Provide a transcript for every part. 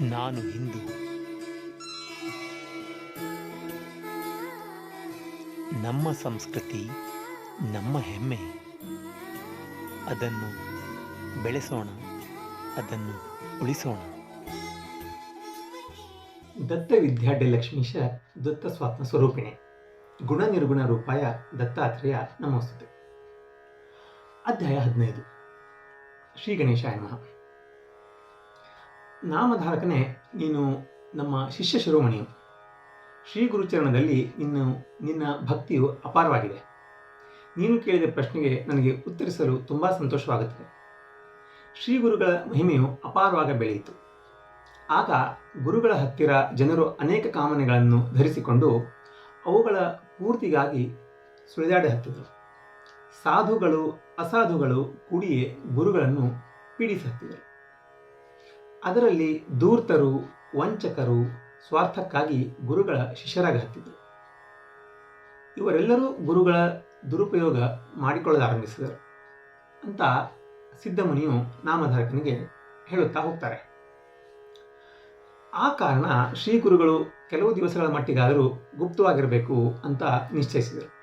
ನಾನು ಹಿಂದೂ. ನಮ್ಮ ಸಂಸ್ಕೃತಿ, ನಮ್ಮ ಹೆಮ್ಮೆ, ಅದನ್ನು ಬೆಳೆಸೋಣ, ಅದನ್ನು ಉಳಿಸೋಣ. ದತ್ತ ವಿದ್ಯಾಢ್ಯ ಲಕ್ಷ್ಮೀಶ ದತ್ತ ಸ್ವಾತ್ಮ ಸ್ವರೂಪಿಣೆ. ಗುಣ ನಿರ್ಗುಣ ರೂಪಾಯ ದತ್ತಾತ್ರೇಯ ನಮೋಸ್ತುತೆ. ಅಧ್ಯಾಯ ಹದಿನೈದು. ಶ್ರೀ ಗಣೇಶಾಯ ನಮಃ. ನಾಮಧಾರಕನೇ ನೀನು ನಮ್ಮ ಶಿಷ್ಯ ಶಿರೋಮಣಿಯು. ಶ್ರೀ ಗುರುಚರಣದಲ್ಲಿ ಇನ್ನು ನಿನ್ನ ಭಕ್ತಿಯು ಅಪಾರವಾಗಿದೆ. ನೀನು ಕೇಳಿದ ಪ್ರಶ್ನೆಗೆ ನನಗೆ ಉತ್ತರಿಸಲು ತುಂಬ ಸಂತೋಷವಾಗುತ್ತದೆ. ಶ್ರೀ ಗುರುಗಳ ಮಹಿಮೆಯು ಅಪಾರವಾಗ ಬೆಳೆಯಿತು. ಆಗ ಗುರುಗಳ ಹತ್ತಿರ ಜನರು ಅನೇಕ ಕಾಮನೆಗಳನ್ನು ಧರಿಸಿಕೊಂಡು ಅವುಗಳ ಪೂರ್ತಿಗಾಗಿ ಸುಳಿದಾಡಿ ಹತ್ತಿದರು. ಸಾಧುಗಳು ಅಸಾಧುಗಳು ಕೂಡಿಯೇ ಗುರುಗಳನ್ನು ಪೀಡಿಸಿ ಹತ್ತಿದರು. ಅದರಲ್ಲಿ ಧೂರ್ತರು, ವಂಚಕರು, ಸ್ವಾರ್ಥಕ್ಕಾಗಿ ಗುರುಗಳ ಶಿಷ್ಯರಾಗಿ ಹತ್ತಿದ್ರು ಇವರೆಲ್ಲರೂ ಗುರುಗಳ ದುರುಪಯೋಗ ಮಾಡಿಕೊಳ್ಳಲಾರಂಭಿಸಿದರು ಅಂತ ಸಿದ್ಧಮುನಿಯು ನಾಮಧಾರಕನಿಗೆ ಹೇಳುತ್ತಾ ಹೋಗ್ತಾರೆ. ಆ ಕಾರಣ ಶ್ರೀ ಗುರುಗಳು ಕೆಲವು ದಿವಸಗಳ ಮಟ್ಟಿಗಾದರೂ ಗುಪ್ತವಾಗಿರಬೇಕು ಅಂತ ನಿಶ್ಚಯಿಸಿದರು.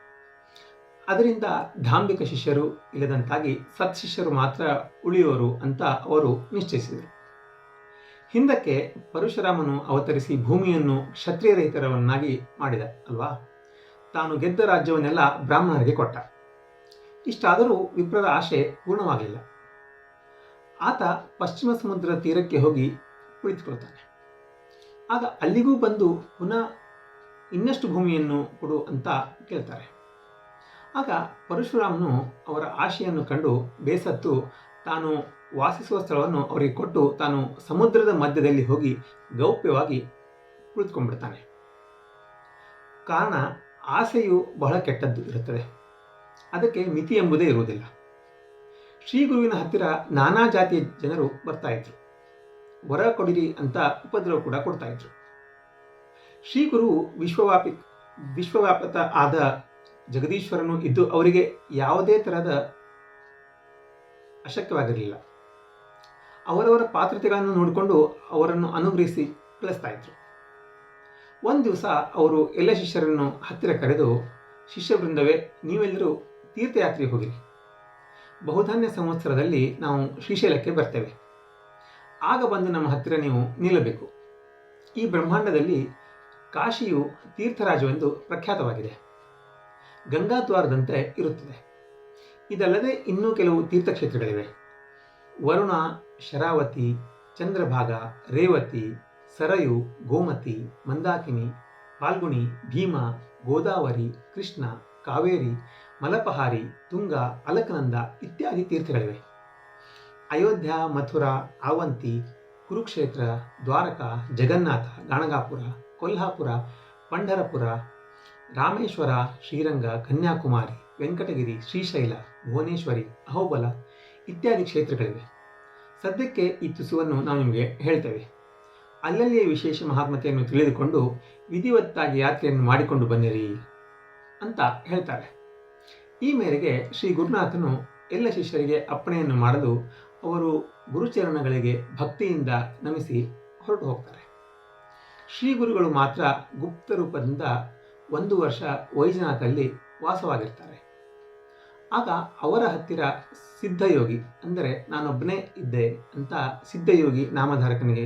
ಅದರಿಂದ ಧಾಂಬಿಕ ಶಿಷ್ಯರು ಇಲ್ಲದಂತಾಗಿ ಸತ್ ಶಿಷ್ಯರು ಮಾತ್ರ ಉಳಿಯುವರು ಅಂತ ಅವರು ನಿಶ್ಚಯಿಸಿದರು. ಹಿಂದಕ್ಕೆ ಪರಶುರಾಮನು ಅವತರಿಸಿ ಭೂಮಿಯನ್ನು ಕ್ಷತ್ರಿಯ ಕ್ಷತ್ರಿಯರಹಿತರವನ್ನಾಗಿ ಮಾಡಿದ, ಅಲ್ವಾ? ತಾನು ಗೆದ್ದ ರಾಜ್ಯವನ್ನೆಲ್ಲ ಬ್ರಾಹ್ಮಣರಿಗೆ ಕೊಟ್ಟ. ಇಷ್ಟಾದರೂ ವಿಪ್ರರ ಆಶೆ ಪೂರ್ಣವಾಗಲಿಲ್ಲ ಆತ ಪಶ್ಚಿಮ ಸಮುದ್ರ ತೀರಕ್ಕೆ ಹೋಗಿ ಕುಳಿತುಕೊಳ್ತಾನೆ ಆಗ ಅಲ್ಲಿಗೂ ಬಂದು ಪುನಃ ಇನ್ನಷ್ಟು ಭೂಮಿಯನ್ನು ಕೊಡು ಅಂತ ಕೇಳ್ತಾರೆ. ಆಗ ಪರಶುರಾಮನು ಅವರ ಆಶೆಯನ್ನು ಕಂಡು ಬೇಸತ್ತು, ತಾನು ವಾಸಿಸುವ ಸ್ಥಳವನ್ನು ಅವರಿಗೆ ಕೊಟ್ಟು ತಾನು ಸಮುದ್ರದ ಮಧ್ಯದಲ್ಲಿ ಹೋಗಿ ಗೌಪ್ಯವಾಗಿ ಕುಳಿತುಕೊಂಡ್ಬಿಡ್ತಾನೆ. ಕಾರಣ, ಆಸೆಯು ಬಹಳ ಕೆಟ್ಟದ್ದು ಇರುತ್ತದೆ. ಅದಕ್ಕೆ ಮಿತಿ ಎಂಬುದೇ ಇರುವುದಿಲ್ಲ. ಶ್ರೀ ಗುರುವಿನ ಹತ್ತಿರ ನಾನಾ ಜಾತಿಯ ಜನರು ಬರ್ತಾ ಇದ್ರು. ವರ ಕೊಡಿರಿ ಅಂತ ಉಪದ್ರವ ಕೂಡ ಕೊಡ್ತಾ ಇದ್ರು. ಶ್ರೀ ಗುರು ವಿಶ್ವವ್ಯಾಪಿ, ವಿಶ್ವವ್ಯಾಪಕ ಆದ ಜಗದೀಶ್ವರನು ಇದ್ದು ಅವರಿಗೆ ಯಾವುದೇ ತರಹದ ಅಶಕ್ಯವಾಗಿರಲಿಲ್ಲ. ಅವರವರ ಪಾತ್ರತೆಗಳನ್ನು ನೋಡಿಕೊಂಡು ಅವರನ್ನು ಅನುಗ್ರಹಿಸಿ ಕಳಿಸ್ತಾ ಇದ್ರು. ಒಂದು ದಿವಸ ಅವರು ಎಲ್ಲ ಶಿಷ್ಯರನ್ನು ಹತ್ತಿರ ಕರೆದು ಶಿಷ್ಯವೃಂದವೇ ನೀವೆಲ್ಲರೂ ತೀರ್ಥಯಾತ್ರೆಗೆ ಹೋಗಿರಿ. ಬಹುಧಾನ್ಯ ಸಂವತ್ಸರದಲ್ಲಿ ನಾವು ಶ್ರೀಶೈಲಕ್ಕೆ ಬರ್ತೇವೆ. ಆಗ ಬಂದು ನಮ್ಮ ಹತ್ತಿರ ನೀವು ನಿಲ್ಲಬೇಕು. ಈ ಬ್ರಹ್ಮಾಂಡದಲ್ಲಿ ಕಾಶಿಯು ತೀರ್ಥರಾಜವೆಂದು ಪ್ರಖ್ಯಾತವಾಗಿದೆ. ಗಂಗಾದ್ವಾರದಂತೆ ಇರುತ್ತದೆ. ಇದಲ್ಲದೆ ಇನ್ನೂ ಕೆಲವು ತೀರ್ಥಕ್ಷೇತ್ರಗಳಿವೆ. ವರುಣ, ಶರಾವತಿ, ಚಂದ್ರಭಾಗ, ರೇವತಿ, ಸರಯು, ಗೋಮತಿ, ಮಂದಾಕಿನಿ, ಫಾಲ್ಗುಣಿ, ಭೀಮಾ, ಗೋದಾವರಿ, ಕೃಷ್ಣ, ಕಾವೇರಿ, ಮಲಪಹಾರಿ, ತುಂಗ, ಅಲಕನಂದ ಇತ್ಯಾದಿ ತೀರ್ಥಗಳಿವೆ. ಅಯೋಧ್ಯ, ಮಥುರಾ, ಆವಂತಿ, ಕುರುಕ್ಷೇತ್ರ, ದ್ವಾರಕ, ಜಗನ್ನಾಥ, ಗಾಣಗಾಪುರ, ಕೊಲ್ಹಾಪುರ, ಪಂಢರಪುರ, ರಾಮೇಶ್ವರ, ಶ್ರೀರಂಗ, ಕನ್ಯಾಕುಮಾರಿ, ವೆಂಕಟಗಿರಿ, ಶ್ರೀಶೈಲ, ಭುವನೇಶ್ವರಿ, ಅಹೋಬಲ ಇತ್ಯಾದಿ ಕ್ಷೇತ್ರಗಳಿವೆ. ಸದ್ಯಕ್ಕೆ ಈ ತುಸುವನ್ನು ನಾವು ನಿಮಗೆ ಹೇಳ್ತೇವೆ. ಅಲ್ಲಲ್ಲಿಯ ವಿಶೇಷ ಮಹಾತ್ಮತೆಯನ್ನು ತಿಳಿದುಕೊಂಡು ವಿಧಿವತ್ತಾಗಿ ಯಾತ್ರೆಯನ್ನು ಮಾಡಿಕೊಂಡು ಬನ್ನಿರಿ ಅಂತ ಹೇಳ್ತಾರೆ. ಈ ಮೇರೆಗೆ ಶ್ರೀ ಗುರುನಾಥನು ಎಲ್ಲ ಶಿಷ್ಯರಿಗೆ ಅಪ್ಪಣೆಯನ್ನು ಮಾಡಲು ಅವರು ಗುರುಚರಣಗಳಿಗೆ ಭಕ್ತಿಯಿಂದ ನಮಿಸಿ ಹೊರಟು ಹೋಗ್ತಾರೆ. ಶ್ರೀ ಗುರುಗಳು ಮಾತ್ರ ಗುಪ್ತ ರೂಪದಿಂದ ಒಂದು ವರ್ಷ ವೈಜನಾಥಲ್ಲಿ ವಾಸವಾಗಿರ್ತಾರೆ. ಆಗ ಅವರ ಹತ್ತಿರ ಸಿದ್ಧಯೋಗಿ, ಅಂದರೆ ನಾನೊಬ್ಬನೇ ಇದ್ದೆ ಅಂತ ಸಿದ್ಧಯೋಗಿ ನಾಮಧಾರಕನಿಗೆ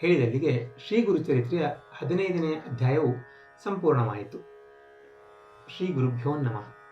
ಹೇಳಿದಲ್ಲಿಗೆ ಶ್ರೀ ಗುರುಚರಿತ್ರೆಯ ಹದಿನೈದನೇ ಅಧ್ಯಾಯವು ಸಂಪೂರ್ಣವಾಯಿತು. ಶ್ರೀ ಗುರುಭ್ಯೋ ನಮಃ.